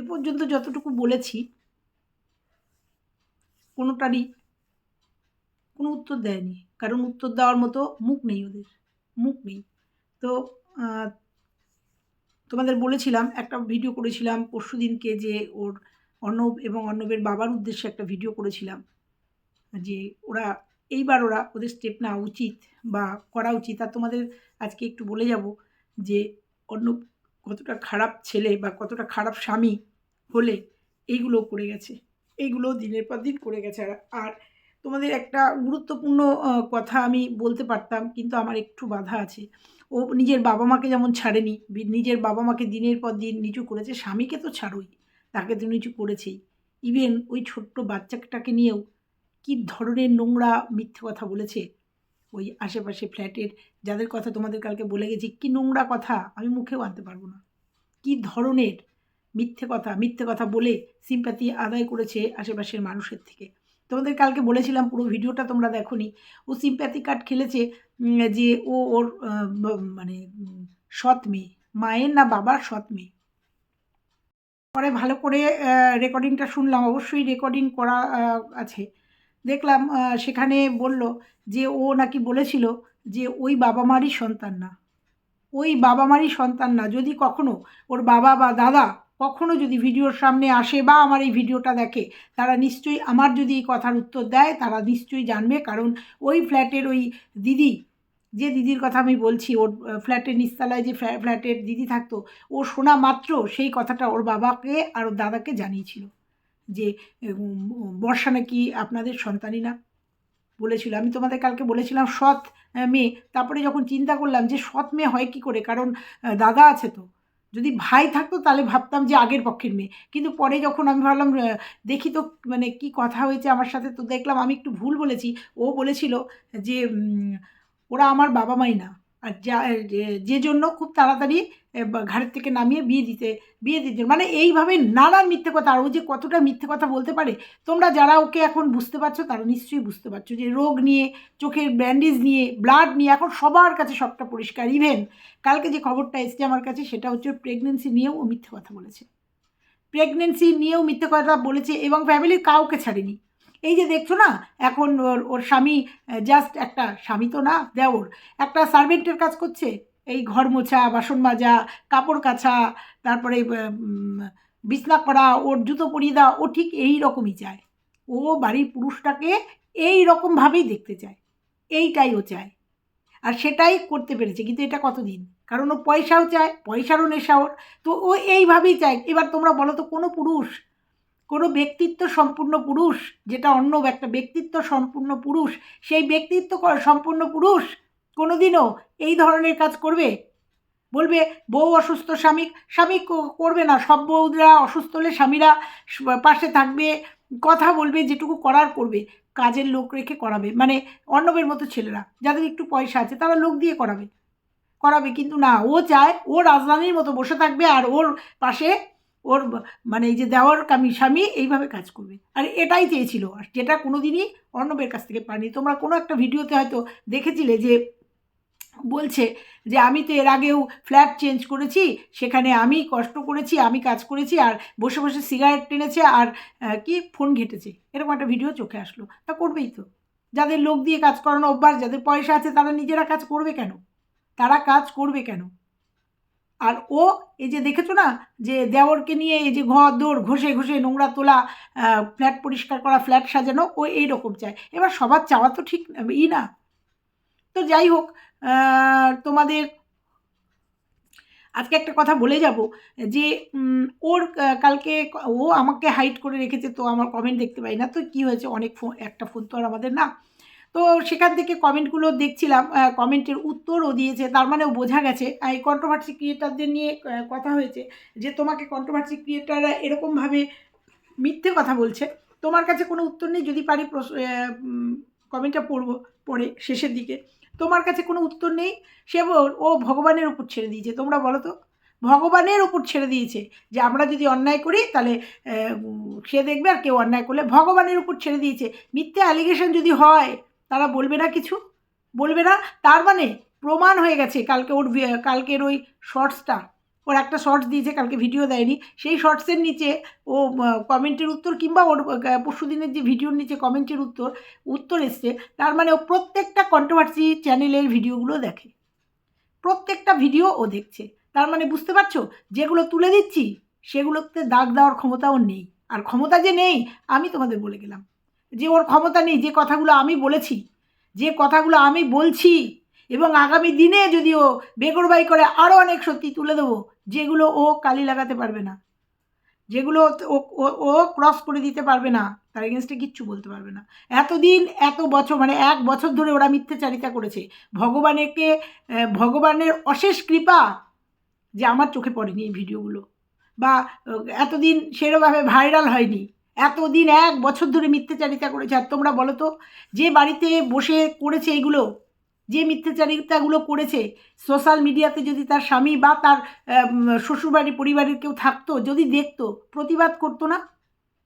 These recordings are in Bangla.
এ পর্যন্ত যতটুকু বলেছি, কোনোটারই কোনো উত্তর দেয়নি। কারণ উত্তর দেওয়ার মতো মুখ নেই ওদের, মুখ নেই। তো তোমাদের বলেছিলাম, একটা ভিডিও করেছিলাম পরশু দিনকে যে ওর অর্ণব এবং অর্ণবের বাবার উদ্দেশ্যে একটা ভিডিও করেছিলাম, যে ওরা, এইবার ওরা ওদের স্টেপ নেওয়া উচিত বা করা উচিত। আর তোমাদের আজকে একটু বলে যাব যে অর্ণব কতটা খারাপ ছেলে বা কতটা খারাপ স্বামী হলে এইগুলো করে গেছে। এইগুলো দিনের পর দিন করে গেছে আর আর তোমাদের একটা গুরুত্বপূর্ণ কথা আমি বলতে পারতাম, কিন্তু আমার একটু বাধা আছে। ও নিজের বাবা মাকে যেমন ছাড়েনি নিজের বাবা মাকে দিনের পর দিন নিচু করেছে, স্বামীকে তো ছাড়োই, তাকে তো নিচু করেছেই। ইভেন ওই ছোট্ট বাচ্চাটাকে নিয়েও কী ধরনের নোংরা মিথ্যে কথা বলেছে। ওই আশেপাশে ফ্ল্যাটের যাদের কথা তোমাদের কালকে বলে গেছি, কী নোংরা কথা, আমি মুখেও আনতে পারব না। কী ধরনের মিথ্যে কথা মিথ্যে কথা বলে সিম্প্যাথি আদায় করেছে আশেপাশের মানুষের থেকে। তোমাদের কালকে বলেছিলাম পুরো ভিডিওটা তোমরা দেখোনি। ও সিম্প্যাথি কার্ড খেলেছে যে ও ওর মানে সৎ মেয়ে, মায়ের না বাবার সৎ মেয়ে। পরে ভালো করে রেকর্ডিংটা শুনলাম, অবশ্যই রেকর্ডিং করা আছে। দেখলাম সেখানে বলল যে ও নাকি বলেছিল যে ওই বাবা মারই সন্তান না। ওই বাবা মারই সন্তান না। যদি কখনো ওর বাবা বা দাদা কখনো যদি ভিডিওর সামনে আসে বা আমার এই ভিডিওটা দেখে, তারা নিশ্চয়ই আমার যদি এই কথার উত্তর দেয়, তারা নিশ্চয়ই জানবে। কারণ ওই ফ্ল্যাটের ওই দিদি, যে দিদির কথা আমি বলছি, ওর ফ্ল্যাটের নিচতলায় যে ফ্ল্যা- ফ্ল্যাটের দিদি থাকতো, ও শোনা মাত্র সেই কথাটা ওর বাবাকে আর ওর দাদাকে জানিয়েছিল যে বর্ষা নাকি আপনাদের সন্তানই না বলেছিল। আমি তোমাদের কালকে বলেছিলাম সৎ মেয়ে। তারপরে যখন চিন্তা করলাম যে সৎ মেয়ে হয় কি করে? কারণ দাদা আছে তো। যদি ভাই থাকতো তাহলে ভাবতাম যে আগের পক্ষের মেয়ে। কিন্তু পরে যখন আমি ভাবলাম দেখি তো মানে কি কথা হয়েছে আমার সাথে, তো দেখলাম আমি একটু ভুল বলেছি। ও বলেছিল যে ওরা আমার বাবা মাই না। আর যা, যে- জন্য খুব তাড়াতাড়ি ঘাড়ের থেকে নামিয়ে বিয়ে দিতে বিয়ে দিতে। মানে এইভাবে নানান মিথ্যে কথা, আর ও যে কতটা মিথ্যে কথা বলতে পারে, তোমরা যারা ওকে এখন বুঝতে পারছ, তারা নিশ্চয়ই বুঝতে পারছ যে রোগ নিয়ে, চোখের ব্যান্ডেজ নিয়ে, ব্লাড নিয়ে এখন সবার কাছে সবটা পরিষ্কার। ইভেন কালকে যে খবরটা এসছে আমার কাছে, সেটা হচ্ছে প্রেগনেন্সি নিয়েও ও মিথ্যে কথা বলেছে। প্রেগনেন্সি নিয়েও মিথ্যে কথা বলেছে এবং ফ্যামিলি কাউকে ছাড়েনি। এই যে দেখছ না, এখন ওর ওর স্বামী জাস্ট একটা, স্বামী তো না, দেওর। একটা সার্ভেন্টের কাজ করছে এই ঘর মোছা, বাসন মাজা, কাপড় কাচা, তারপরে বিছনা করা, ওর জুতো পরিয়ে দেওয়া, ও ঠিক এই রকমই চায়। ও বাড়ির পুরুষটাকে এই রকমভাবেই দেখতে চায়। এইটাই ও চায়। আর সেটাই করতে পেরেছে, কিন্তু এটা কতদিন? কারণ ও পয়সাও চায়, পয়সারও নেশা ওর। তো ও এইভাবেই চায়। এবার তোমরা বলো তো, কোনো পুরুষ, কোনো ব্যক্তিত্ব সম্পূর্ণ পুরুষ, যেটা অন্য একটা ব্যক্তিত্ব সম্পূর্ণ পুরুষ, সেই ব্যক্তিত্ব সম্পূর্ণ পুরুষ কোনোদিনও এই ধরনের কাজ করবে? বলবে, বউ অসুস্থ, স্বামী স্বামী করবে না। সব বউরা অসুস্থ হলে স্বামীরা পাশে থাকবে, কথা বলবে, যেটুকু করার করবে, কাজের লোক রেখে করাবে। মানে অর্ণবের মতো ছেলেরা, যাদের একটু পয়সা আছে, তারা লোক দিয়ে করাবে। করাবে, কিন্তু না, ও চায়, ও রাজধানীর মতো বসে থাকবে, আর ওর পাশে ওর মানে এই যে দেওয়ার কামি স্বামী এইভাবে কাজ করবে। আর এটাই চেয়েছিল। আর যেটা কোনো দিনই অর্ণবের কাছ থেকে পায়নি তোমরা কোনো একটা ভিডিওতে হয়তো দেখেছিলে যে বলছে যে, আমি তো এর আগেও ফ্ল্যাট চেঞ্জ করেছি, সেখানে আমি কষ্ট করেছি, আমি কাজ করেছি, আর বসে বসে সিগারেট টেনেছে, আর কি ফোন ঘেটেছে। এরকম একটা ভিডিও চোখে আসলো। তা করবেই তো। যাদের লোক দিয়ে কাজ করানো অভ্যাস, যাদের পয়সা আছে, তারা নিজেরা কাজ করবে কেন? তারা কাজ করবে কেন? আর ও, এই যে দেখেছ না, যে দেওরকে নিয়ে এই যে ঘর দৌড় ঘষে ঘষে নোংরা তোলা ফ্ল্যাট পরিষ্কার করা, ফ্ল্যাট সাজানো, ও এই রকম চায়। এবার সবার চাওয়া তো ঠিক, ই না। তো যাই হোক তোমাদের আজকে একটা কথা বলে যাব যে ওর কালকে ও আমাকে হাইড করে রেখেছে, তো আমার কমেন্ট দেখতে পাই না। তো কি হয়েছে? অনেক ফোন একটা ফোন তো আর আমাদের না। তো সেখান থেকে কমেন্টগুলো দেখছিলাম কমেন্টের উত্তরও দিয়েছে। তার মানে ও বোঝা গেছে, এই কন্ট্রোভার্সি ক্রিয়েটারদের নিয়ে কথা হয়েছে যে, তোমাকে কন্ট্রোভার্সি ক্রিয়েটাররা এরকমভাবে মিথ্যে কথা বলছে। তোমার কাছে কোনো উত্তর নেই? যদি পারি কমেন্টটা পড়ব পড়ে শেষের দিকে। তোমার কাছে কোনো উত্তর নেই? সে ও ভগবানের উপর ছেড়ে দিয়েছে। তোমরা বলো তো, ভগবানের উপর ছেড়ে দিয়েছে যে আমরা যদি অন্যায় করি, তাহলে সে দেখবে আর কেউ অন্যায় করলে ভগবানের উপর ছেড়ে দিয়েছে। মিথ্যে অ্যালিগেশন যদি হয়, তারা বলবে না কিছু? বলবে না? তার মানে প্রমাণ হয়ে গেছে কালকে ওর, কালকের ওই শর্টসটা ওর একটা শর্টস দিয়েছে, কালকে ভিডিও দেয়নি। সেই শর্টসের নিচে ও কমেন্টের উত্তর কিংবা ওর পরশু দিনের যে ভিডিওর নিচে কমেন্টের উত্তর উত্তর এসছে, তার মানে ও প্রত্যেকটা কন্ট্রোভার্সি চ্যানেলের ভিডিওগুলো দেখে। প্রত্যেকটা ভিডিও ও দেখছে। তার মানে বুঝতে পারছ? যেগুলো তুলে দিচ্ছি, সেগুলোতে দাগ দেওয়ার ক্ষমতা নেই। আর ক্ষমতা যে নেই, আমি তোমাদের বলে গেলাম। যে ওর ক্ষমতা নেই, যে কথাগুলো আমি বলেছি, যে কথাগুলো আমি বলছি এবং আগামী দিনে যদি ও বেগরবাই করে আরও অনেক সত্যি তুলে দেবো, যেগুলো ও কালি লাগাতে পারবে না। যেগুলো ও ক্রস করে দিতে পারবে না, তার এগেনস্টে কিচ্ছু বলতে পারবে না। এতদিন, এত বছর মানে এক বছর ধরে ওরা মিথ্যাচারিতা করেছে। ভগবানেরকে ভগবানের অশেষ কৃপা যে আমার চোখে পড়েনি এই ভিডিওগুলো। বা এতদিন সেরকমভাবে ভাইরাল হয়নি। এতদিন এক বছর ধরে মিথ্যাচারিতা করেছে। আর তোমরা বলো তো, যে বাড়িতে বসে করেছে এইগুলো যে মিথ্যাচারিতাগুলো করেছে সোশ্যাল মিডিয়াতে যদি তার স্বামী বা তার শ্বশুরবাড়ি পরিবারের কেউ থাকতো, যদি দেখতো, প্রতিবাদ করতো না?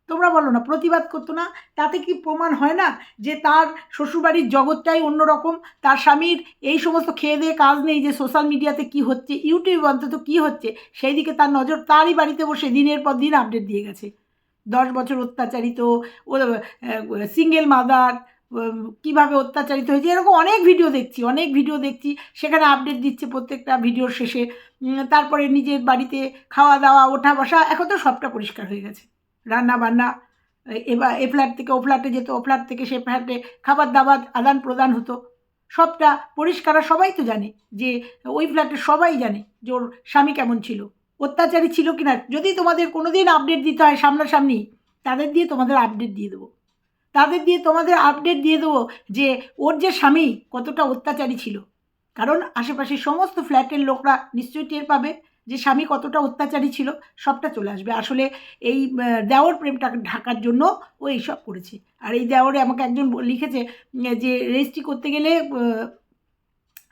তোমরা বলো না, প্রতিবাদ করতো না? তাতে কি প্রমাণ হয় না যে তার শ্বশুরবাড়ির জগৎটাই অন্যরকম? তার স্বামীর এই সমস্ত খেয়ে দিয়ে কাজ নেই যে সোশ্যাল মিডিয়াতে কি হচ্ছে ইউটিউব অন্তত কি হচ্ছে? সেই দিকে তার নজর তারই বাড়িতে বসে দিনের পর দিন আপডেট দিয়ে গেছে। দশ বছর অত্যাচারিত, ও সিঙ্গেল মাদার কীভাবে অত্যাচারিত হয়েছে, এরকম অনেক ভিডিও দেখছি, অনেক ভিডিও দেখছি। সেখানে আপডেট দিচ্ছে প্রত্যেকটা ভিডিওর শেষে। তারপরে নিজের বাড়িতে খাওয়া দাওয়া, ওঠা বসা, এখন তো সবটা পরিষ্কার হয়ে গেছে। রান্না বান্না এবার এ ফ্ল্যাট থেকে ও ফ্ল্যাটে যেত, ও ফ্ল্যাট থেকে সে ফ্ল্যাটে খাবার দাবার আদান প্রদান হতো। সবটা পরিষ্কার সবাই তো জানে যে ওই ফ্ল্যাটের সবাই জানে যে ওর স্বামী কেমন ছিল। অত্যাচারী ছিল কিনা, যদি তোমাদের কোনো দিন আপডেট দিতে হয় সামনাসামনি, তাদের দিয়ে তোমাদের আপডেট দিয়ে দেবো। তাদের দিয়ে তোমাদের আপডেট দিয়ে দেবো যে ওর যে স্বামী কতটা অত্যাচারী ছিল। কারণ আশেপাশের সমস্ত ফ্ল্যাটের লোকরা নিশ্চয়ই টের পাবে যে স্বামী কতটা অত্যাচারী ছিল সবটা চলে আসবে। আসলে এই আহ, দেওর প্রেমটাকে ঢাকার জন্য ও এইসব করেছে। আর এই দেওরে আমাকে একজন লিখেছে যে রেজিস্ট্রি করতে গেলে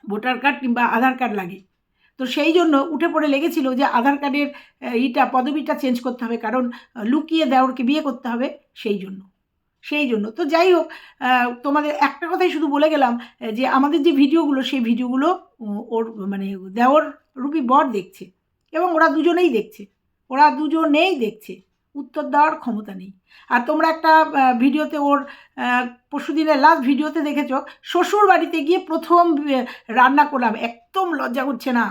ভোটার কার্ড কিংবা আধার কার্ড লাগে। তো সেই জন্য উঠে পড়ে লেগেছিল যে আধার কার্ডের ইটা পদবিটা চেঞ্জ করতে হবে। কারণ লুকিয়ে দেওরকে বিয়ে করতে হবে সেই জন্য। সেই জন্য। তো যাই হোক তোমাদের একটা কথাই শুধু বলে গেলাম যে আমাদের যে ভিডিওগুলো, সেই ভিডিওগুলো ওর মানে দেওর রূপী বর দেখছে এবং ওরা দুজনেই দেখছে। ওরা দুজনেই দেখছে। উত্তর দেওয়ার ক্ষমতা নেই। আর তোমরা একটা ভিডিওতে ওর পরশু দিনের লাস্ট ভিডিওতে দেখেছ, শ্বশুর বাড়িতে গিয়ে প্রথম রান্না করলাম। একদম লজ্জা করছে না।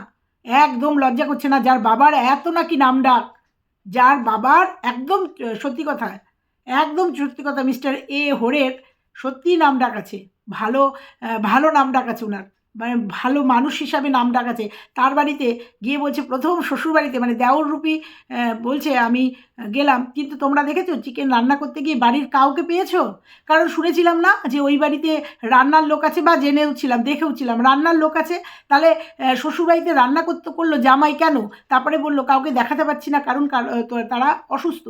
একদম লজ্জা করছে না। যার বাবার এত নাকি নাম ডাক যার বাবার একদম সত্যি কথা একদম সত্যি কথা মিস্টার এ হরের সত্যিই নাম ডাক আছে ভালো ভালো নাম ডাক আছে ওনার মানে ভালো মানুষ হিসাবে নাম ডাক আছে তার বাড়িতে গিয়ে বলছে প্রথম শ্বশুর বাড়িতে মানে দেওর রূপী বলছে আমি গেলাম কিন্তু তোমরা দেখেছ চিকেন রান্না করতে গিয়ে বাড়ির কাউকে পেয়েছ? কারণ শুনেছিলাম না যে ওই বাড়িতে রান্নার লোক আছে বা জেনেও ছিলাম দেখেও ছিলাম রান্নার লোক আছে তাহলে আহ, শ্বশুরবাড়িতে রান্না করতে করল জামাই কেন? তারপরে বলল কাউকে দেখাতে পারছি না কারণ কার- তারা অসুস্থ।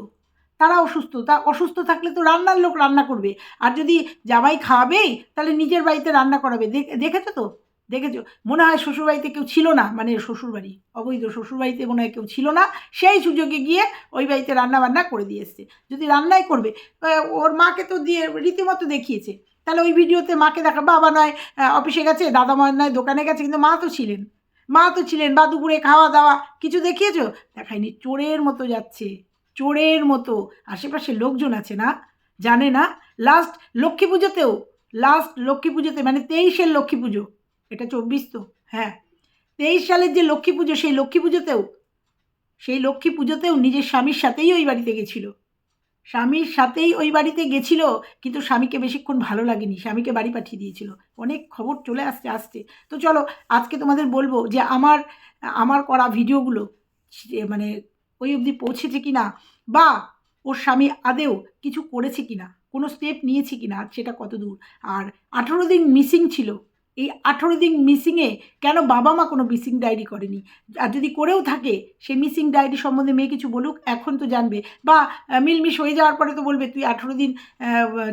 তারা অসুস্থ, তা অসুস্থ থাকলে তো রান্নার লোক রান্না করবে। আর যদি জামাই খাওয়াবেই তাহলে নিজের বাড়িতে রান্না করাবে। দেখ- দেখেছ তো? দেখেছ? মনে হয় শ্বশুরবাড়িতে কেউ ছিল না মানে শ্বশুরবাড়ি, অবৈধ শ্বশুরবাড়িতে মনে হয় কেউ ছিল না। সেই সুযোগে গিয়ে ওই বাড়িতে রান্না বান্না করে দিয়ে এসছে। যদি রান্নাই করবে ওর মাকে তো দিয়ে রীতিমতো দেখিয়েছে। তাহলে ওই ভিডিওতে মাকে দেখা, বাবা নয় অফিসে গেছে দাদা মা নয়, দোকানে গেছে, কিন্তু মা তো ছিলেন। মা তো ছিলেন, বা দুপুরে খাওয়া দাওয়া কিছু দেখিয়েছো? দেখায়নি, চোরের মতো যাচ্ছে। চোরের মতো। আশেপাশে লোকজন আছে না? জানে না? লাস্ট লক্ষ্মী পুজোতেও লাস্ট লক্ষ্মী পুজোতে মানে তেইশের লক্ষ্মী পুজো। এটা চব্বিশ তো হ্যাঁ। তেইশ সালের যে লক্ষ্মী পুজো, সেই লক্ষ্মী পুজোতেও, সেই লক্ষ্মী পুজোতেও নিজের স্বামীর সাথেই ওই বাড়িতে গেছিল। স্বামীর সাথেই ওই বাড়িতে গেছিল, কিন্তু স্বামীকে বেশিক্ষণ ভালো লাগেনি। স্বামীকে বাড়ি পাঠিয়ে দিয়েছিল। অনেক খবর চলে আসছে আসছে। তো চলো, আজকে তোমাদের বলব যে আমার আমার করা ভিডিওগুলো মানে ওই অবধি পৌঁছেছে কি না বা ওর স্বামী আদেও কিছু করেছে কি না কোনো স্টেপ নিয়েছে কি না সেটা কত দূর? আর আঠেরো দিন মিসিং ছিল। এই আঠেরো দিন মিসিংয়ে কেন বাবা মা কোনো মিসিং ডায়েরি করেনি? আর যদি করেও থাকে, সে মিসিং ডায়েরি সম্বন্ধে মেয়ে কিছু বলুক, এখন তো জানবে। বা মিলমিশ হয়ে যাওয়ার পরে তো বলবে, তুই আঠেরো দিন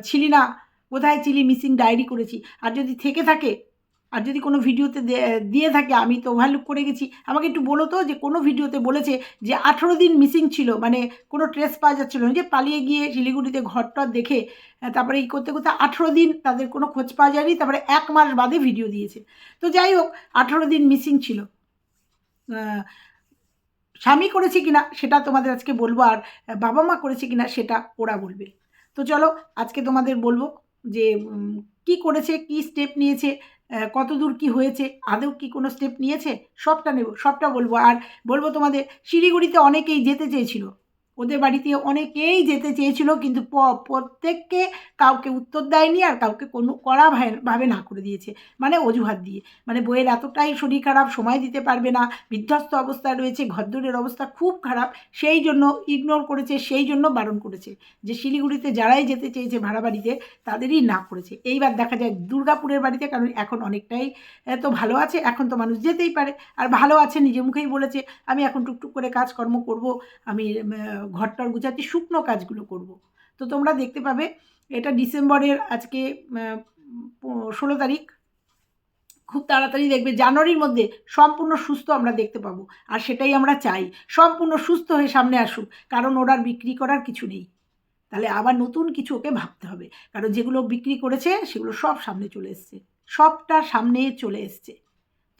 ছিলি না। কোথায় ছিলি? মিসিং ডায়েরি করেছি। আর যদি থেকে থাকে আর যদি কোনো ভিডিওতে দিয়ে থাকে, আমি তো ওভারলুক করে গেছি। আমাকে একটু বলো তো যে কোনো ভিডিওতে বলেছে যে আঠেরো দিন মিসিং ছিল মানে কোনো ট্রেস পাওয়া যাচ্ছিল না, যে পালিয়ে গিয়ে শিলিগুড়িতে ঘরটর দেখে তারপরে এই করতে করতে আঠেরো দিন তাদের কোনো খোঁজ পাওয়া যায়নি, তারপরে এক মাস বাদে ভিডিও দিয়েছে। তো যাই হোক, আঠেরো দিন মিসিং ছিল। স্বামী করেছে কিনা সেটা তোমাদের আজকে বলব, আর বাবা মা করেছে কিনা সেটা ওরা বলবে। তো চলো, আজকে তোমাদের বলব যে কি করেছে, কি স্টেপ নিয়েছে আহ, কত দূর কি হয়েছে? আদৌ কি কোনো স্টেপ নিয়েছে? সবটা নেব সবটা বলব। আর বলব তোমাদের শিলিগুড়িতে অনেকেই যেতে চেয়েছিল। ওদের বাড়িতে অনেকেই যেতে চেয়েছিল, কিন্তু প্রত্যেককে কাউকে উত্তর দেয়নি আর কাউকে কোনো কড়া ভাবে- না করে দিয়েছে। মানে অজুহাত দিয়ে। মানে বইয়ের এতটাই শরীর খারাপ, সময় দিতে পারবে না, বিধ্বস্ত অবস্থায় রয়েছে, ঘরদোরের অবস্থা খুব খারাপ, সেই জন্য ইগনোর করেছে, সেই জন্য বারণ করেছে। যে শিলিগুড়িতে যারাই যেতে চেয়েছে ভাড়া বাড়িতে, তাদেরই না করেছে। এইবার দেখা যায় দুর্গাপুরের বাড়িতে, কারণ এখন অনেকটাই তো ভালো আছে, এখন তো মানুষ যেতেই পারে। আর ভালো আছে নিজে মুখেই বলেছে, আমি এখন টুকটুক করে কাজকর্ম করব, আমি ঘরটর গুছাচ্ছি শুকনো কাজগুলো করব। তো তোমরা দেখতে পাবে, এটা ডিসেম্বরের আজকে ষোলো তারিখ। খুব তাড়াতাড়ি দেখবে, জানুয়ারির মধ্যে সম্পূর্ণ সুস্থ আমরা দেখতে পাবো। আর সেটাই আমরা চাই, সম্পূর্ণ সুস্থ হয়ে সামনে আসুক, কারণ ওর আর বিক্রি করার কিছু নেই। তাহলে আবার নতুন কিছু ওকে ভাবতে হবে, কারণ যেগুলো বিক্রি করেছে, সেগুলো সব সামনে চলে এসছে। সবটা সামনে চলে এসছে।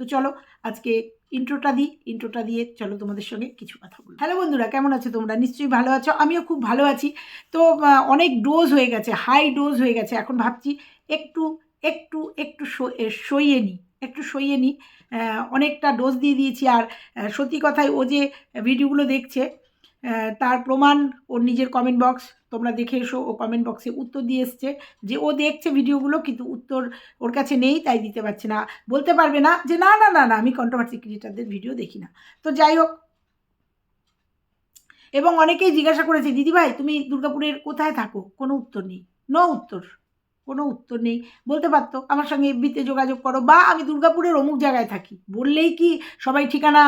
তো চলো, আজকে ইন্ট্রোটা দিই, ইন্ট্রোটা দিয়ে চলো তোমাদের সঙ্গে কিছু কথা বলি। হ্যালো বন্ধুরা, কেমন আছো তোমরা? নিশ্চয়ই ভালো আছো। আমিও খুব ভালো আছি। তো অনেক ডোজ হয়ে গেছে হাই ডোজ হয়ে গেছে। এখন ভাবছি একটু একটু একটু সই- সইয়ে নিই একটু সইয়ে নিই অনেকটা ডোজ দিয়ে দিয়েছি। আর সত্যি কথায় ও যে ভিডিওগুলো দেখছে তার প্রমাণ ওর নিজের কমেন্ট বক্স তোমরা দেখে এসো, ও কমেন্ট বক্সে উত্তর দিয়ে এসছে যে ও দেখছে ভিডিওগুলো কিন্তু উত্তর ওর কাছে নেই, তাই দিতে পারছে না। বলতে পারবে না যে না না না না, আমি কন্ট্রোভার্সি ক্রিয়েটারদের ভিডিও দেখি না। তো যাই হোক। এবং অনেকেই জিজ্ঞাসা করেছে, দিদিভাই, তুমি দুর্গাপুরের কোথায় থাকো? কোনো উত্তর নেই। নো উত্তর। কোনো উত্তর নেই। বলতে পারতো, আমার সঙ্গে এফবিতে যোগাযোগ করো। বা, আমি দুর্গাপুরের অমুক জায়গায় থাকি। বললেই কি সবাই ঠিকানা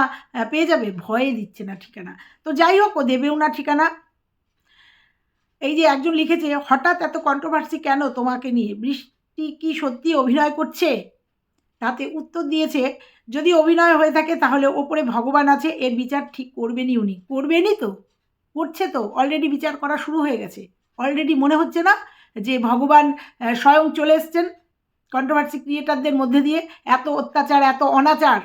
পেয়ে যাবে? ভয়ে দিচ্ছে না ঠিকানা। তো যাই হোক, ও দেবেও না ঠিকানা। এই যে একজন লিখেছে, হঠাৎ এত কন্ট্রোভার্সি কেন তোমাকে নিয়ে? বৃষ্টি কি সত্যি অভিনয় করছে? তাতে উত্তর দিয়েছে, যদি অভিনয় হয়ে থাকে তাহলে ওপরে ভগবান আছে, এর বিচার ঠিক করবেনই উনি। করবেনই তো, করছে তো অলরেডি বিচার করা শুরু হয়ে গেছে। অলরেডি মনে হচ্ছে না যে ভগবান স্বয়ং চলে এসছেন কন্ট্রোভার্সি ক্রিয়েটারদের মধ্যে দিয়ে। এত অত্যাচার, এত অনাচার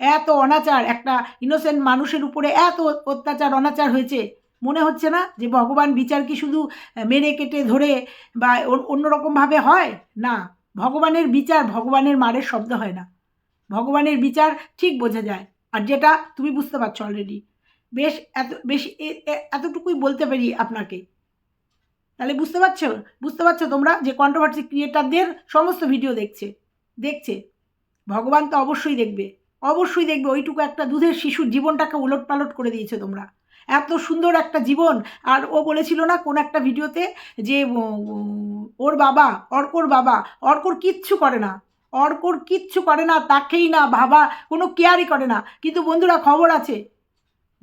এত অনাচার, একটা ইনোসেন্ট মানুষের উপরে এত অত্যাচার, অনাচার হয়েছে। মনে হচ্ছে না যে ভগবান বিচার কি শুধু মেরে কেটে ধরে বা অন্যরকমভাবে হয়? না, ভগবানের বিচার ভগবানের মারের শব্দ হয় না। ভগবানের বিচার ঠিক বোঝা যায়। আর যেটা তুমি বুঝতে পারছ অলরেডি বেশ এত, বেশি এতটুকুই বলতে পারি আপনাকে। তাহলে বুঝতে পারছ? বুঝতে পারছ তোমরা যে কন্ট্রোভার্সি ক্রিয়েটারদের সমস্ত ভিডিও দেখছে। দেখছে। ভগবান তো অবশ্যই দেখবে। অবশ্যই দেখবে। ওইটুকু একটা দুধের শিশুর জীবনটাকে উলট পালট করে দিয়েছে তোমরা। এত সুন্দর একটা জীবন। আর ও বলেছিল না কোন একটা ভিডিওতে যে ওর বাবা, অর্কর বাবা, অর্কর কিচ্ছু করে না। অর্কর কিচ্ছু করে না, তাকেই না বাবা কোনো কেয়ারই করে না। কিন্তু বন্ধুরা, খবর আছে।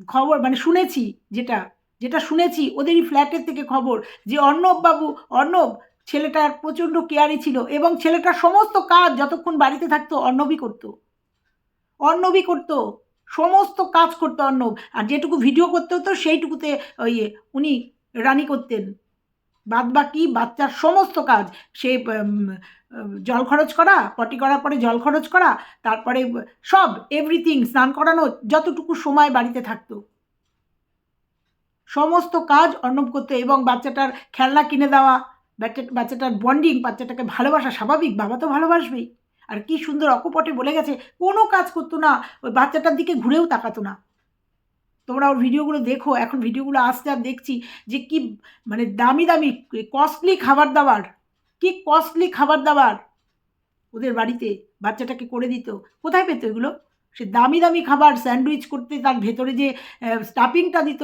খবর মানে শুনেছি যেটা যেটা শুনেছি, ওদেরই ফ্ল্যাটের থেকে খবর যে, অর্ণব বাবু, অর্ণব ছেলেটার প্রচণ্ড কেয়ারি ছিল এবং ছেলেটার সমস্ত কাজ যতক্ষণ বাড়িতে থাকতো, অর্ণবই করতো। অর্ণবই করতো। সমস্ত কাজ করতো অর্ণব আর যেটুকু ভিডিও করতে হতো, সেইটুকুতে ওই উনি রানি করতেন। বাদ বাকি বাচ্চার সমস্ত কাজ। সে জল খরচ করা, পটি করার পরে জল খরচ করা, তারপরে সব এভরিথিং স্নান করানো, যতটুকু সময় বাড়িতে থাকতো। সমস্ত কাজ অর্ণব করতো এবং বাচ্চাটার খেলনা কিনে দেওয়া, বাচ্চা, বাচ্চাটার বন্ডিং বাচ্চাটাকে ভালোবাসা স্বাভাবিক, বাবা তো ভালোবাসবেই। আর কি সুন্দর অকপটে বলে গেছে, কোনো কাজ করতো না, ওই বাচ্চাটার দিকে ঘুরেও তাকাতো না। তোমরা ওর ভিডিওগুলো দেখো, এখন ভিডিওগুলো আসতে আর দেখছি যে কি মানে দামি দামি কস্টলি খাবার দাবার, কি কস্টলি খাবার দাবার। ওদের বাড়িতে বাচ্চাটাকে করে দিত। কোথায় পেতো এগুলো? সে দামি দামি খাবার স্যান্ডউইচ করতে তার ভেতরে যে স্টাফিংটা দিত,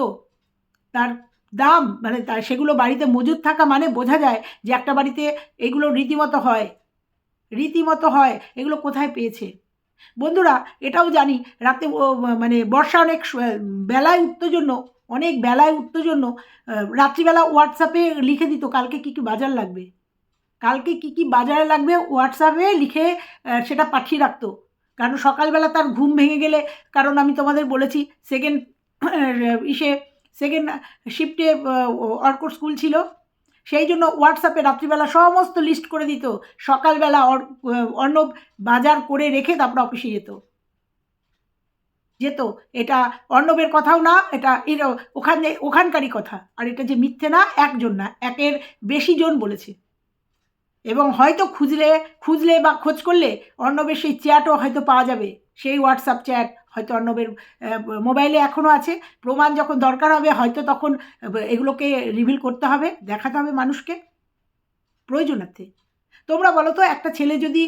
তার দাম মানে সেগুলো বাড়িতে মজুদ থাকা মানে বোঝা যায় যে একটা বাড়িতে এগুলো রীতিমতো হয়। রীতিমতো হয়, এগুলো কোথায় পেয়েছে? বন্ধুরা, এটাও জানি, রাতে মানে বর্ষা অনেক বেলায় উঠতে জন্য অনেক বেলায় উঠতে জন্য রাত্রিবেলা হোয়াটসঅ্যাপে লিখে দিত, কালকে কী কী বাজার লাগবে? কালকে কী কী বাজারে লাগবে হোয়াটসঅ্যাপে লিখে সেটা পাঠিয়ে রাখতো। কারণ সকালবেলা তার ঘুম ভেঙে গেলে, কারণ আমি তোমাদের বলেছি সেকেন্ড ইসে সেকেন্ড শিফটে অর্কর স্কুল ছিল। সেই জন্য হোয়াটসঅ্যাপে রাত্রিবেলা সমস্ত লিস্ট করে দিত। সকালবেলা অর- অর্ণব বাজার করে রেখে তারপর অফিসে যেত। যেত। এটা অর্ণবের কথাও না, এটা এর ওখানে ওখানকারই কথা। আর এটা যে মিথ্যে না, একজন না, একের বেশি জন বলেছে। এবং হয়তো খুঁজলে খুঁজলে বা খোঁজ করলে অর্ণবের সেই চ্যাটও হয়তো পাওয়া যাবে। সেই হোয়াটসঅ্যাপ চ্যাট হয়তো অর্ণবের মোবাইলে এখনও আছে। প্রমাণ যখন দরকার হবে, হয়তো তখন এগুলোকে রিভিল করতে হবে, দেখাতে হবে মানুষকে। প্রয়োজনার্থে তোমরা বলো তো, একটা ছেলে যদি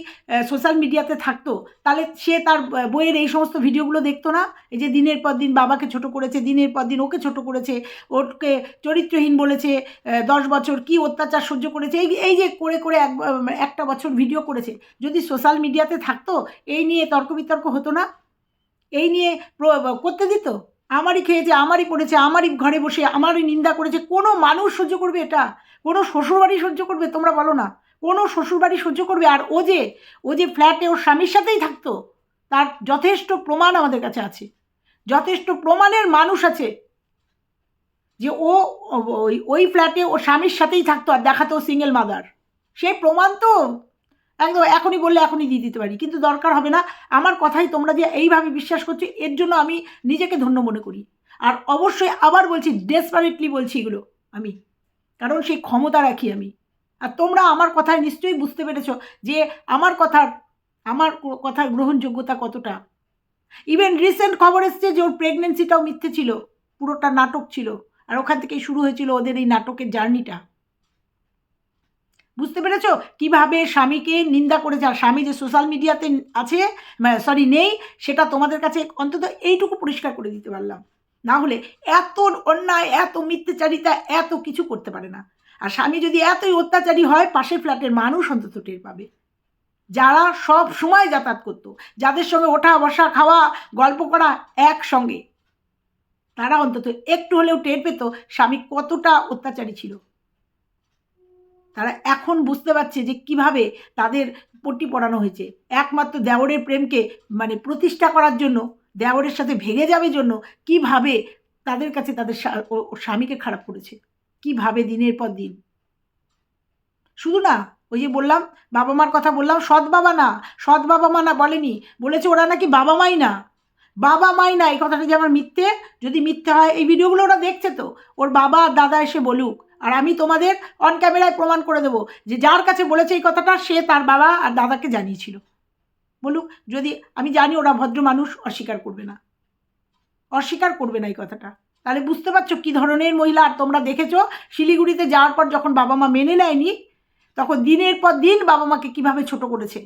সোশ্যাল মিডিয়াতে থাকতো, তাহলে সে তার বইয়ের এই সমস্ত ভিডিওগুলো দেখতো না? এই যে দিনের পর দিন বাবাকে ছোট করেছে, দিনের পর দিন ওকে ছোট করেছে, ওকে চরিত্রহীন বলেছে দশ বছর কি অত্যাচার সহ্য করেছে, এই এই যে করে করে এক একটা বছর ভিডিও করেছে। যদি সোশ্যাল মিডিয়াতে থাকতো, এই নিয়ে তর্ক বিতর্ক হতো না? এই নিয়ে করতে দিত? আমারই খেয়েছে, আমারই পড়েছে, আমারই ঘরে বসে, আমারই নিন্দা করেছে। কোনো মানুষ সহ্য করবে এটা? কোনো শ্বশুরবাড়ি সহ্য করবে? তোমরা বলো না। কোনো শ্বশুরবাড়ি সহ্য করবে? আর ও যে ও যে ফ্ল্যাটে ওর স্বামীর সাথেই থাকতো, তার যথেষ্ট প্রমাণ আমাদের কাছে আছে। যথেষ্ট প্রমাণের মানুষ আছে যে ও ওই ওই ফ্ল্যাটে ওর স্বামীর সাথেই থাকতো আর দেখাতো সিঙ্গেল মাদার সে প্রমাণ তো একদম এখনই বললে এখনই দিয়ে দিতে পারি। কিন্তু দরকার হবে না, আমার কথাই তোমরা যে এইভাবে বিশ্বাস করছ, এর জন্য আমি নিজেকে ধন্য মনে করি। আর অবশ্যই আবার বলছি ডেসপারেটলি বলছি এগুলো আমি। কারণ সেই ক্ষমতা রাখি আমি। আর তোমরা আমার কথায় নিশ্চয়ই বুঝতে পেরেছ যে আমার কথার আমার কথার গ্রহণযোগ্যতা কতটা। ইভেন রিসেন্ট খবর এসছে যে ওর প্রেগনেন্সিটাও মিথ্যে ছিল, পুরোটা নাটক ছিল। আর ওখান থেকেই শুরু হয়েছিল ওদের এই নাটকের জার্নিটা বুঝতে পেরেছ? কীভাবে স্বামীকে নিন্দা করেছে? আর স্বামী যে সোশ্যাল মিডিয়াতে আছে সরি নেই, সেটা তোমাদের কাছে অন্তত এইটুকু পরিষ্কার করে দিতে পারলাম। না হলে এত অন্যায়, এত মিথ্যাচারিতা, এত কিছু করতে পারে না। আর স্বামী যদি এতই অত্যাচারী হয়, পাশের ফ্ল্যাটের মানুষ অন্তত টের পাবে। যারা সব সময় যাতায়াত করতো, যাদের সঙ্গে ওঠা, বসা, খাওয়া, গল্প করা একসঙ্গে, তারা অন্তত একটু হলেও টের পেত স্বামী কতটা অত্যাচারী ছিল। তারা এখন বুঝতে পারছে যে কীভাবে তাদের পট্টি পড়ানো হয়েছে। একমাত্র দেওরের প্রেমকে মানে প্রতিষ্ঠা করার জন্য, দেওরের সাথে ভেঙে যাবে জন্য কীভাবে তাদের কাছে তাদের স্বামীকে খারাপ করেছে? কীভাবে দিনের পর দিন? শুধু না, ওই যে বললাম বাবা মার কথা বললাম, সৎ বাবা না, সৎ বাবা মা না বলেনি, বলেছে ওরা নাকি বাবা মাই না। বাবা মাই না, এই কথাটা যে আমার মিথ্যে? যদি মিথ্যে হয়, এই ভিডিওগুলো ওরা দেখছে তো। ওর বাবা আর দাদা এসে বলুক আর আমি তোমাদের অন ক্যামেরায় প্রমাণ করে দেবো যে যার কাছে বলেছে এই কথাটা, সে তার বাবা আর দাদাকে জানিয়েছিল। বলুক যদি আমি জানি ওরা ভদ্র মানুষ, অস্বীকার করবে না। অস্বীকার করবে না এই কথাটা। তাহলে বুঝতে পারছ কী ধরনের মহিলা, আর তোমরা দেখেছ শিলিগুড়িতে যাওয়ার পর যখন বাবা মা মেনে নেয়নি, তখন দিনের পর দিন বাবা মাকে কীভাবে ছোট করেছে?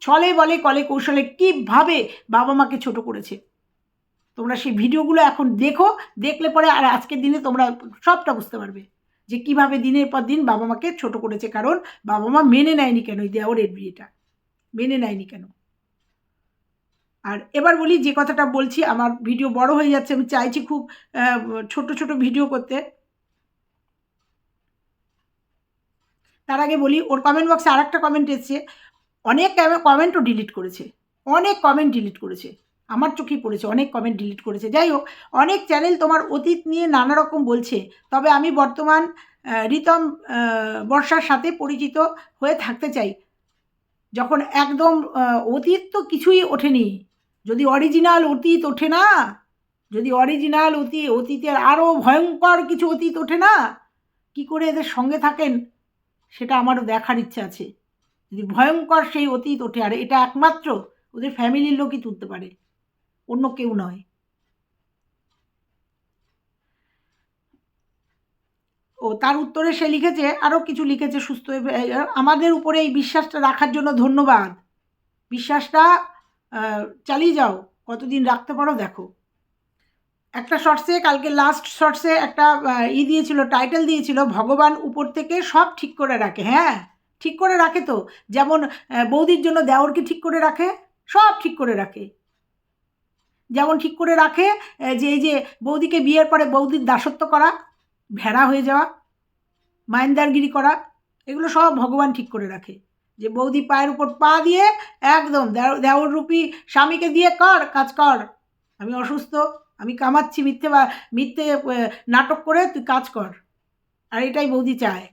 ছলে বলে, কলে কৌশলে কীভাবে বাবা মাকে ছোট করেছে? তোমরা সেই ভিডিওগুলো এখন দেখো, দেখলে পরে আর আজকের দিনে তোমরা সবটা বুঝতে পারবে। যে কীভাবে দিনের পর দিন বাবা মাকে ছোট করেছে, কারণ বাবা মা মেনে নেয়নি কেন এই দেওরের বিয়েটা? মেনে নেয়নি কেন? আর এবার বলি যে কথাটা বলছি, আমার ভিডিও বড় হয়ে যাচ্ছে, আমি চাইছি খুব ছোট ছোট ভিডিও করতে। তার আগে বলি, ওর কমেন্ট বক্সে আর একটা কমেন্ট এসছে, অনেক কমেন্টও ডিলিট করেছে, অনেক কমেন্ট ডিলিট করেছে। আমার চোখেই পড়েছে, অনেক কমেন্ট ডিলিট করেছে। যাই হোক অনেক চ্যানেল তোমার অতীত নিয়ে নানা রকম বলছে, তবে আমি বর্তমান রিতম বর্ষার সাথে পরিচিত হয়ে থাকতে চাই। যখন একদম অতীত তো কিছুই ওঠেনি, যদি অরিজিনাল অতীত ওঠে না, যদি অরিজিনাল অতি, অতীতের আরও ভয়ঙ্কর কিছু অতীত ওঠে না, কি করে এদের সঙ্গে থাকেন? সেটা আমারও দেখার ইচ্ছা আছে। যদি ভয়ঙ্কর সেই অতীত ওঠে, আর এটা একমাত্র ওদের ফ্যামিলির লোকই তুলতে পারে। অন্য কেউ নয়। ও তার উত্তরে সে লিখেছে আরও কিছু লিখেছে সুস্থ আমাদের উপরে এই বিশ্বাসটা রাখার জন্য ধন্যবাদ। বিশ্বাসটা চালিয়ে যাও, কতদিন রাখতে পারো দেখো। একটা শর্টসে, কালকে লাস্ট শর্টসে একটা ই দিয়েছিল টাইটেল দিয়েছিল, ভগবান উপর থেকে সব ঠিক করে রাখে হ্যাঁ? ঠিক করে রাখে তো? যেমন বৌদির জন্য দেওরকে ঠিক করে রাখে, সব ঠিক করে রাখে। যেমন ঠিক করে রাখে যে এই যে বৌদিকে বিয়ের পরে বৌদির দাসত্ব করা, ভেড়া হয়ে যাওয়া, মাইন্দারগিরি করা, এগুলো সব ভগবান ঠিক করে রাখে। যে বৌদি পায়ের উপর পা দিয়ে একদম দেও- দেওর রূপী স্বামীকে দিয়ে কর, কাজ কর, আমি অসুস্থ, আমি কামাচ্ছি মিথ্যে বা, মিথ্যে নাটক করে তুই কাজ কর। আর এটাই বৌদি চায়।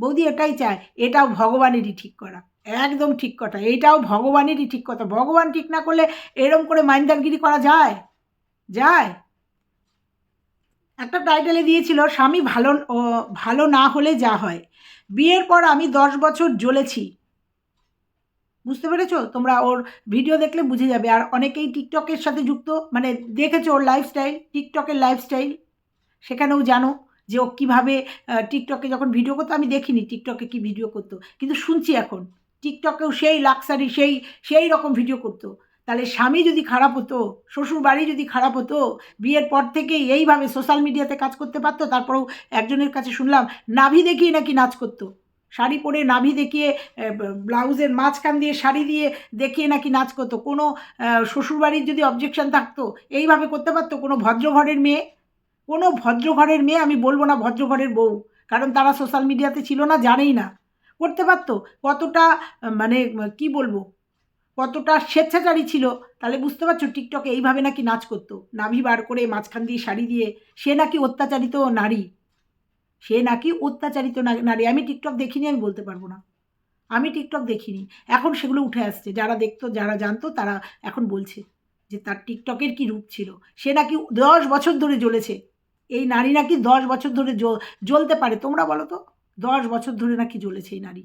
বৌদি এটাই চায়, এটাও ভগবানেরই ঠিক করা। একদম ঠিক কথা। এইটাও ভগবানেরই ঠিক কথা। ভগবান ঠিক না করলে এরম করে মাইন্দারগিরি করা যায়? যায়? একটা টাইটেলে দিয়েছিল, স্বামী ভালো ভালো না হলে যা হয়। বিয়ের পর আমি দশ বছর জ্বলেছি। বুঝতে পেরেছ? তোমরা ওর ভিডিও দেখলে বুঝে যাবে। আর অনেকেই টিকটকের সাথে যুক্ত মানে দেখেছ ওর লাইফস্টাইল টিকটকের লাইফস্টাইল সেখানেও জানো যে ও কীভাবে টিকটকে যখন ভিডিও করতো, আমি দেখিনি টিকটকে কি ভিডিও করতো। কিন্তু শুনছি এখন। টিকটকেও সেই লাক্সারি সেই সেই রকম ভিডিও করতো। তাহলে স্বামী যদি খারাপ হতো, শ্বশুর বাড়ি যদি খারাপ হতো, বিয়ের পর থেকে এইভাবে সোশ্যাল মিডিয়াতে কাজ করতে পারতো, তারপরেও একজনের কাছে শুনলাম, নাভি দেখিয়ে নাকি নাচ করতো। শাড়ি পরে নাভি দেখিয়ে ব্লাউজের মাঝখান দিয়ে শাড়ি দিয়ে দেখিয়ে নাকি নাচ করতো। কোনো শ্বশুরবাড়ির যদি অবজেকশন থাকতো, এইভাবে করতে পারতো কোনো ভদ্রঘরের মেয়ে? কোনো ভদ্র ঘরের মেয়ে আমি বলব না ভদ্র ঘরের বউ, কারণ তারা সোশ্যাল মিডিয়াতে ছিল না, জানেই না। করতে পারতো? কতটা মানে কি বলব? কতটা স্বেচ্ছাচারী ছিল? তাহলে বুঝতে পারছ টিকটকে এইভাবে নাকি নাচ করতো। নাভি বার করে মাঝখান দিয়ে শাড়ি দিয়ে, সে নাকি অত্যাচারিত নারী। সে নাকি অত্যাচারিত নারী। আমি টিকটক দেখিনি, আমি বলতে পারব না। আমি টিকটক দেখিনি। এখন সেগুলো উঠে আসছে। যারা দেখতো, যারা জানতো, তারা এখন বলছে যে তার টিকটকের কি রূপ ছিল? সে নাকি দশ বছর ধরে জ্বলেছে। এই নারী নাকি দশ বছর ধরে জ্ব- জ্বলতে পারে। তোমরা বলো তো। দশ বছর ধরে নাকি জ্বলেছে এই নারী।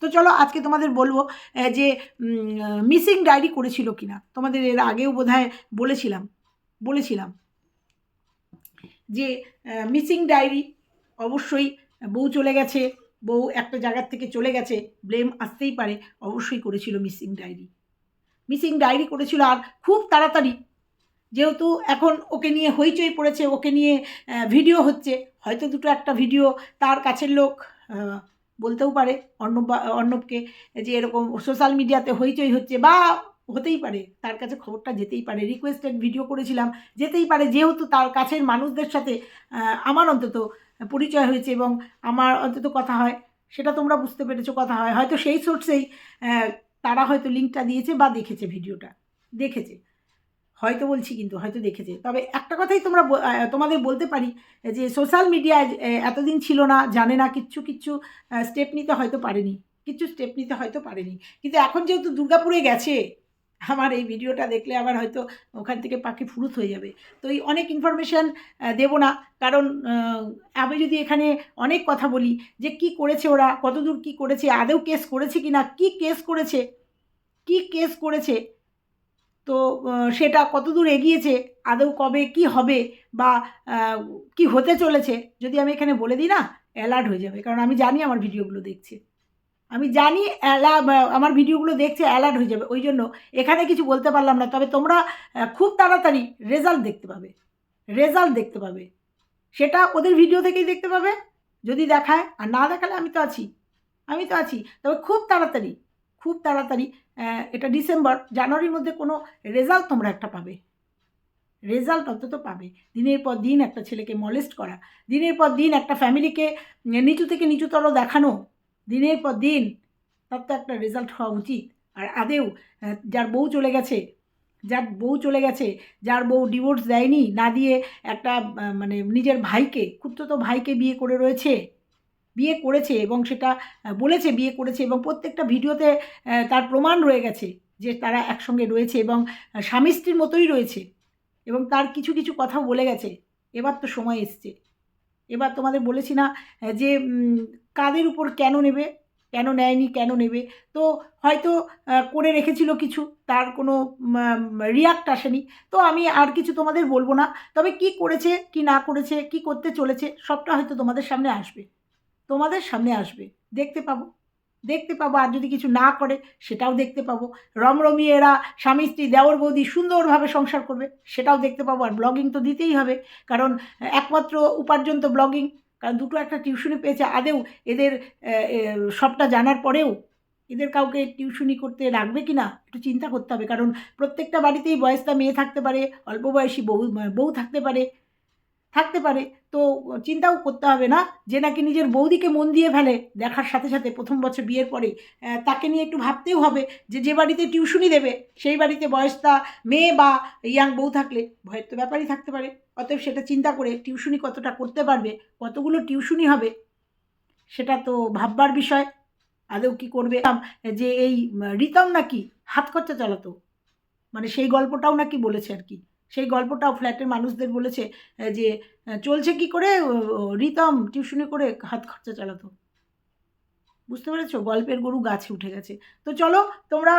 তো চলো আজকে তোমাদের বলব যে মিসিং ডায়েরি করেছিল কিনা। তোমাদের এর আগেও বোধহয় বলেছিলাম বলেছিলাম যে মিসিং ডায়েরি অবশ্যই বউ চলে গেছে, বউ একটা জায়গার থেকে চলে গেছে ব্লেম আসতেই পারে, অবশ্যই করেছিল মিসিং ডায়েরি মিসিং ডায়েরি করেছিল আর খুব তাড়াতাড়ি যেহেতু এখন ওকে নিয়ে হইচই পড়েছে, ওকে নিয়ে ভিডিও হচ্ছে, হয়তো দুটো একটা ভিডিও তার কাছের লোক বলতেও পারে অর্ণব, অর্ণবকে যে এরকম সোশ্যাল মিডিয়াতে হইচই হচ্ছে বা হতেই পারে, তার কাছে খবরটা যেতেই পারে রিকোয়েস্টেড ভিডিও করেছিলাম, যেতেই পারে, যেহেতু তার কাছের মানুষদের সাথে আমার অন্তত পরিচয় হয়েছে এবং আমার অন্তত কথা হয়, সেটা তোমরা বুঝতে পেরেছ কথা হয়, হয়তো সেই সোর্সেই তারা হয়তো লিঙ্কটা দিয়েছে বা দেখেছে ভিডিওটা দেখেছে। হয়তো বলছি কিন্তু হয়তো দেখেছে। তবে একটা কথাই তোমরা তোমাদের বলতে পারি যে সোশ্যাল মিডিয়ায় এতদিন ছিল না, জানে না, কিচ্ছু কিচ্ছু স্টেপ নিতে হয়তো পারেনি। কিছু স্টেপ নিতে হয়তো পারেনি। কিন্তু এখন যেহেতু দুর্গাপুরে গেছে, আমার এই ভিডিওটা দেখলে আবার হয়তো ওখান থেকে পাখি ফুরুত হয়ে যাবে। তো এই অনেক ইনফরমেশান দেবো না। কারণ আমি যদি এখানে অনেক কথা বলি যে কি করেছে ওরা, কতদূর কি করেছে, আদৌ কেস করেছে কি না কী কেস করেছে, কি কেস করেছে তো সেটা কতদূর এগিয়েছে? আদৌ কবে কি হবে? বা কি হতে চলেছে? যদি আমি এখানে বলে দিই না অ্যালার্ট হয়ে যাবে। কারণ আমি জানি আমার ভিডিওগুলো দেখছে। আমি জানি অ্যালা আমার ভিডিওগুলো দেখছে অ্যালার্ট হয়ে যাবে। ওই জন্য এখানে কিছু বলতে পারলাম না। তবে তোমরা খুব তাড়াতাড়ি রেজাল্ট দেখতে পাবে। রেজাল্ট দেখতে পাবে। সেটা ওদের ভিডিও থেকেই দেখতে পাবে। যদি দেখায়, আর না দেখালে আমি তো আছি। আমি তো আছি। তবে খুব তাড়াতাড়ি খুব তাড়াতাড়ি এটা ডিসেম্বর, জানুয়ারির মধ্যে কোনো রেজাল্ট তোমরা একটা পাবে। রেজাল্ট অন্তত পাবে। দিনের পর দিন একটা ছেলেকে মলেস্ট করা, দিনের পর দিন একটা ফ্যামিলিকে নিচু থেকে নিচুতর দেখানো, দিনের পর দিন তার তো একটা রেজাল্ট হওয়া উচিত। আর আদেও যার বউ চলে গেছে, যার বউ চলে গেছে, যার বউ ডিভোর্স দেয়নি, না দিয়ে একটা মানে নিজের ভাইকে খুঁড়তো ভাইকে বিয়ে করে রয়েছে বিয়ে করেছে এবং সেটা বলেছে বিয়ে করেছে এবং প্রত্যেকটা ভিডিওতে তার প্রমাণ রয়ে গেছে যে তারা একসঙ্গে রয়েছে এবং স্বামী স্ত্রীর মতোই রয়েছে এবং তার কিছু কিছু কথাও বলে গেছে। এবার তো সময় এসছে। এবার তোমাদের বলেছি না যে কাদের উপর কেন নেবে, কেন নেয়নি, কেন নেবে? তো হয়তো করে রেখেছিল কিছু, তার কোনো রিয়াক্ট আসেনি। তো আমি আর কিছু তোমাদের বলব না। তবে কি করেছে, কি না করেছে, কি করতে চলেছে, সবটা হয়তো তোমাদের সামনে আসবে। তোমাদের সামনে আসবে। দেখতে পাবো। দেখতে পাবো আর যদি কিছু না করে, সেটাও দেখতে পাবো। রমরমিয়ে এরা স্বামী, স্ত্রী, দেওর বৌদি সুন্দরভাবে সংসার করবে, সেটাও দেখতে পাবো। আর ব্লগিং তো দিতেই হবে। কারণ একমাত্র উপার্জন তো ব্লগিং কারণ দুটো একটা টিউশনি পেয়েছে আদেও এদের সবটা জানার পরেও এদের কাউকে টিউশনি করতে রাখবে কি না একটু চিন্তা করতে হবে। কারণ প্রত্যেকটা বাড়িতেই বয়সটা মেয়ে থাকতে পারে, অল্প বয়সী বউ বউ থাকতে পারে। থাকতে পারে। তো চিন্তাও করতে হবে না যে নাকি নিজের বৌদিকে মন দিয়ে ফেলে দেখার সাথে সাথে প্রথম বছর বিয়ের পরে তাকে নিয়ে একটু ভাবতেও হবে যে যে বাড়িতে টিউশনি দেবে, সেই বাড়িতে বয়সটা মেয়ে বা ইয়াং বউ থাকলে ভয়ের তো ব্যাপারই থাকতে পারে। অতএব সেটা চিন্তা করে টিউশনি কতটা করতে পারবে, কতগুলো টিউশনি হবে, সেটা তো ভাববার বিষয়। আদৌ কি করবে? যে এই রিতম নাকি হাত খরচা চালাতো। মানে সেই গল্পটাও নাকি বলেছে আর কি। সেই গল্পটাও ফ্ল্যাটের মানুষদের বলেছে যে চলছে কি করে? রিতম টিউশনি করে হাত খরচা চালাতো। বুঝতে পেরেছ? গল্পের গরু গাছে উঠে গেছে। তো চলো, তোমরা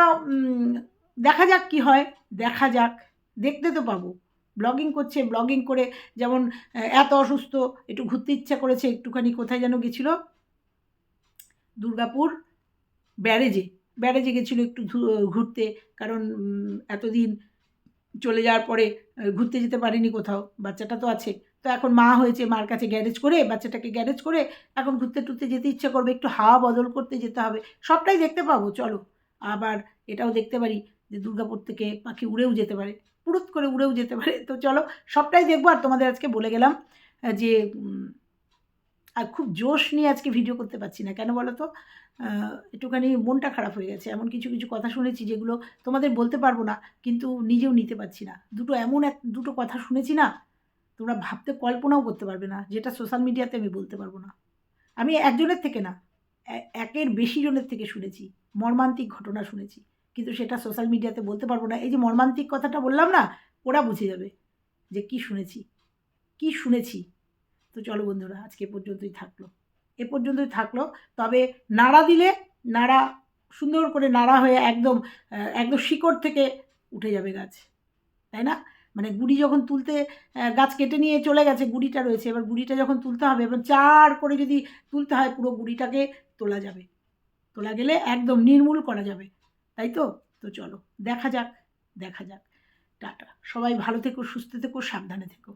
দেখা যাক কি হয়। দেখা যাক। দেখতে তো পাবো। ব্লগিং করছে, ব্লগিং করে যেমন এত অসুস্থ, একটু ঘুরতে ইচ্ছা করেছে, একটুখানি কোথায় যেন গেছিল? দুর্গাপুর ব্যারেজে। ব্যারেজে গেছিল একটু ঘুরতে। কারণ এতদিন চলে যাওয়ার পরে ঘুরতে যেতে পারিনি কোথাও, বাচ্চাটা তো আছে। তো এখন মা হয়েছে মার কাছে গ্যারেজ করে, বাচ্চাটাকে গ্যারেজ করে এখন ঘুরতে টুরতে যেতে ইচ্ছা করবে, একটু হাওয়া বদল করতে যেতে হবে। সবটাই দেখতে পাবো, চলো। আবার এটাও দেখতে পারি যে দুর্গাপুর থেকে পাখি উড়েও যেতে পারে, পুরুত করে উড়েও যেতে পারে। তো চলো, সবটাই দেখব। আর তোমাদের আজকে বলে গেলাম যে আর খুব জোশ নিয়ে আজকে ভিডিও করতে পারছি না। কেন বলো তো একটুখানি মনটা খারাপ হয়ে গেছে। এমন কিছু কিছু কথা শুনেছি যেগুলো তোমাদের বলতে পারব না, কিন্তু নিজেও নিতে পারছি না। দুটো এমন এক, দুটো কথা শুনেছি না, তোমরা ভাবতে কল্পনাও করতে পারবে না, যেটা সোশ্যাল মিডিয়াতে আমি বলতে পারব না। আমি একজনের থেকে না একের বেশি জনের থেকে শুনেছি, মর্মান্তিক ঘটনা শুনেছি। কিন্তু সেটা সোশ্যাল মিডিয়াতে বলতে পারব না। এই যে মর্মান্তিক কথাটা বললাম না, ওরা বুঝে যাবে যে কি শুনেছি কি শুনেছি। তো চলো বন্ধুরা, আজকে পর্যন্তই থাকল। এ পর্যন্তই থাকল, তবে নাড়া দিলে নাড়া, সুন্দর করে নাড়া হয়ে একদম একদম শিকড় থেকে উঠে যাবে গাছ, তাই না? মানে গুড়ি যখন তুলতে গাছ কেটে নিয়ে চলে গেছে, গুড়িটা রয়েছে, এবার গুড়িটা যখন তুলতে হবে, এবার চার করে যদি তুলতে হয়, পুরো গুড়িটাকে তোলা যাবে। তোলা গেলে একদম নির্মূল করা যাবে, তাই তো? তো চলো, দেখা যাক দেখা যাক। টাটা। সবাই ভালো থেকো, সুস্থ থেকো, সাবধানে থেকো।